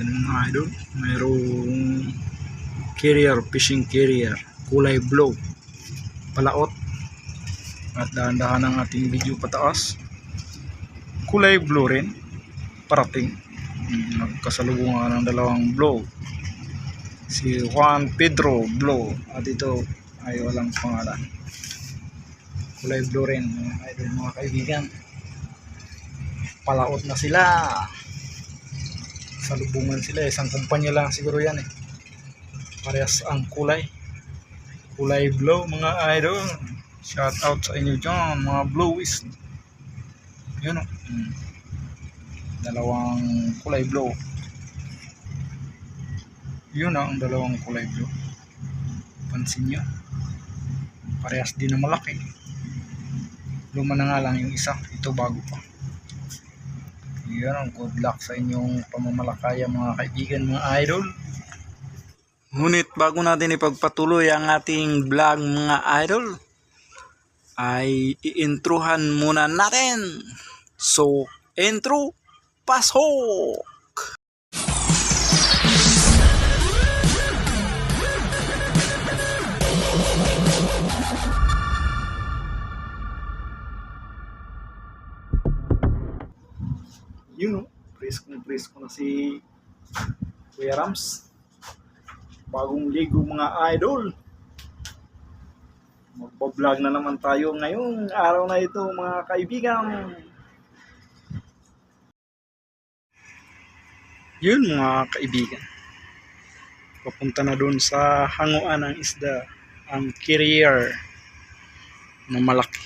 Yan mga idol. Mayroong carrier, fishing carrier. Kulay blue. Palaot. At dahan-dahan ang ating video pataas. Kulay blue rin. Parating. Nagkasalubungan ng dalawang blue. Si Juan Pedro Blue. At ito ay walang pangalan. Kulay blue rin. Mga idol, mga kaibigan. Palaot na sila salubungan sila isang kumpanya lang siguro yan eh. Parehas ang kulay. Kulay blue mga idol. Shout out sa inyo dyan mga blues yun o Mm. dalawang kulay blue. Yun o ang dalawang kulay blue. Pansin nyo. Parehas din na malaki. Luma na nga lang yung isa. Ito bago pa ang good luck sa inyong pamamalakaya mga kaibigan, mga idol. Ngunit bago natin ipagpatuloy ang ating vlog mga idol, ay iintruhan muna natin. So, intro, pasok! Preskong presko na si Kuya Rams. Bagong ligo mga idol. Magpa-vlog na naman tayo ngayong araw na ito mga kaibigan. Yun mga kaibigan. Papunta na doon sa hanguan ng isda ang carrier na malaki.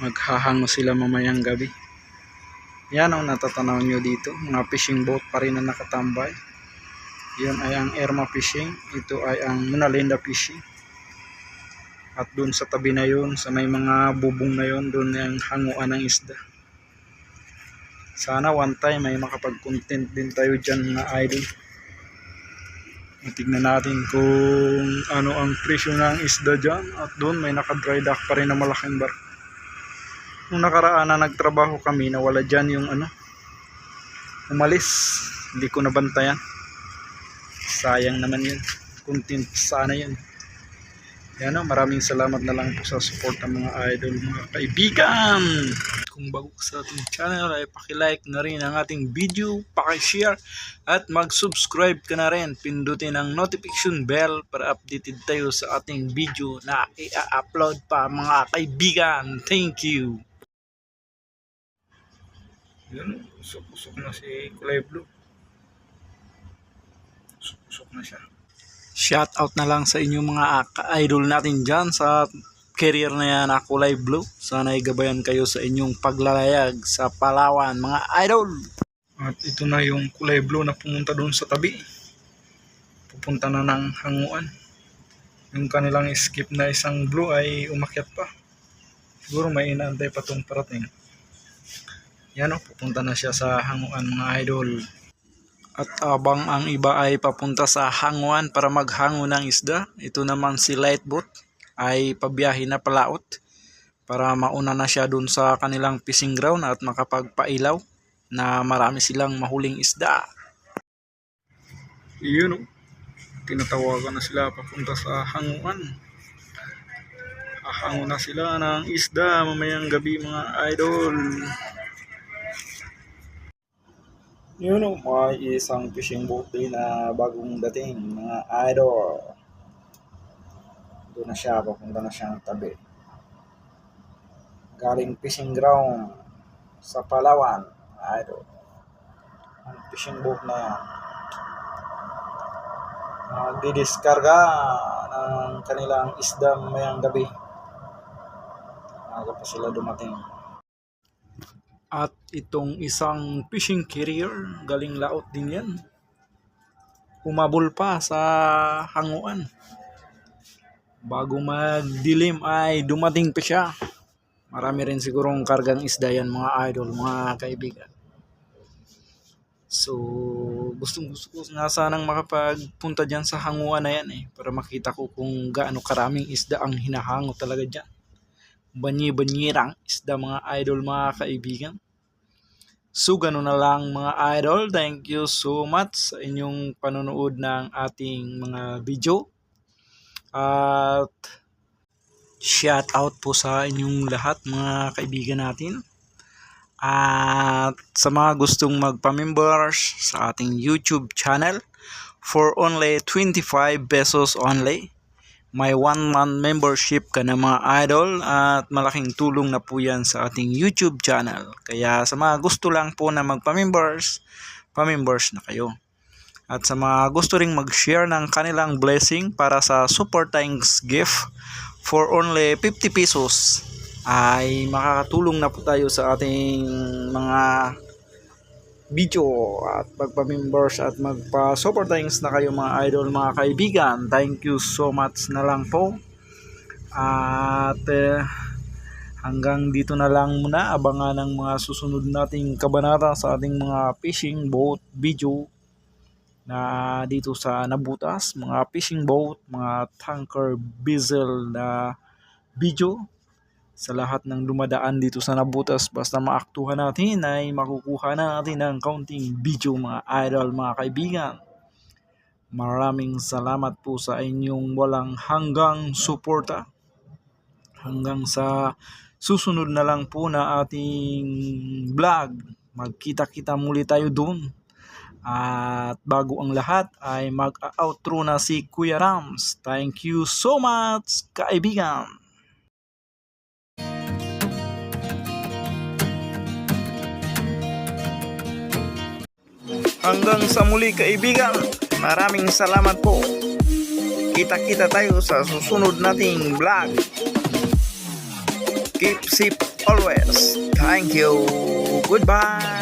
Maghahango sila mamayang gabi. Yan ang natatanaw nyo dito. Mga fishing boat pa rin na nakatambay. Yan ay ang Erma Fishing. Ito ay ang Munalinda Fishing. At doon sa tabi na yun, sa may mga bubong na yun, doon ang hanguan ng isda. Sana one time may makapag-content din tayo dyan mga idol. Tignan natin kung ano ang presyo ng isda dyan. At doon may naka-dry dock pa rin na malaking barko nung nakaraan na nagtrabaho kami nawala dyan yung ano umalis. Hindi ko nabantayan. Sayang naman yun. Content sana yun. Yan o maraming salamat na lang po sa support ng mga idol mga kaibigan! Kung bago ka sa ating channel ay pakilike na rin ang ating video pakishare at mag-subscribe ka na rin. Pindutin ang notification bell para updated tayo sa ating video na i-upload pa mga kaibigan. Thank you yun, usok-usok na si kulay blue. Usok-usok na siya. Shout out na lang sa inyong mga ka-idol natin dyan sa career na yan na kulay blue. Sana igabayan kayo sa inyong paglalayag sa Palawan, mga idol. At ito na yung kulay blue na pumunta doon sa tabi. Pupunta na ng hanguan. Yung kanilang skip na isang blue ay umakyat pa. Siguro may inaantay pa itong parating. Yan o, pupunta na siya sa hanguan mga idol. At abang ang iba ay papunta sa hanguan para maghango ng isda, ito naman si Lightboat ay pabiyahe na palaot para mauna na siya dun sa kanilang fishing ground at makapagpailaw na marami silang mahuling isda. Yun o, tinatawagan na sila papunta sa hanguan. Hahango na sila ng isda mamayang gabi mga idol. Yun o, may isang fishing boat din na bagong dating, mga idol. Doon na siya, papunta na siya ng tabi. Galing fishing ground sa Palawan, idol. Ang fishing boat na yan. Magdidiskarga ng kanilang isda mayang gabi. Aga pa sila dumating. At itong isang fishing carrier, galing laot din yan. Umabol pa sa hanguan. Bago magdilim ay dumating pa siya. Marami rin sigurong kargang isda yan mga idol, mga kaibigan. So, gustong gusto ko nga sanang makapagpunta dyan sa hanguan na yan eh. Para makita ko kung gaano karaming isda ang hinahango talaga dyan banyi-banyirang isda mga idol mga kaibigan. So ganun na lang mga idol. Thank you so much sa inyong panonood ng ating mga video. At shout out po sa inyong lahat mga kaibigan natin. At sa mga gustong magpa-members sa ating YouTube channel for only 25 pesos only. May one month membership ka na mga idol at malaking tulong na po yan sa ating YouTube channel. Kaya sa mga gusto lang po na magpa-members, pa-members na kayo. At sa mga gusto ring mag-share ng kanilang blessing para sa super thanks gift for only 50 pesos ay makakatulong na po tayo sa ating mga video at magpa-members at magpa-super thanks na kayo mga idol mga kaibigan. Thank you so much na lang po. At eh, hanggang dito na lang muna abangan ng mga susunod nating kabanata sa ating mga fishing boat video na dito sa Nabutas, mga fishing boat, mga tanker vessel na video sa lahat ng dumadaan dito sa Nabutas basta maaktuhan natin ay makukuha na natin ng kaunting video mga idol mga kaibigan maraming salamat po sa inyong walang hanggang suporta hanggang sa susunod na lang po na ating vlog magkita kita muli tayo doon at bago ang lahat ay mag-outro na si Kuya Rams. Thank you so much, kaibigan. Hanggang sa muli kaibigan, maraming salamat po. Kita-kita tayo sa susunod nating vlog. Keep safe always. Thank you. Goodbye.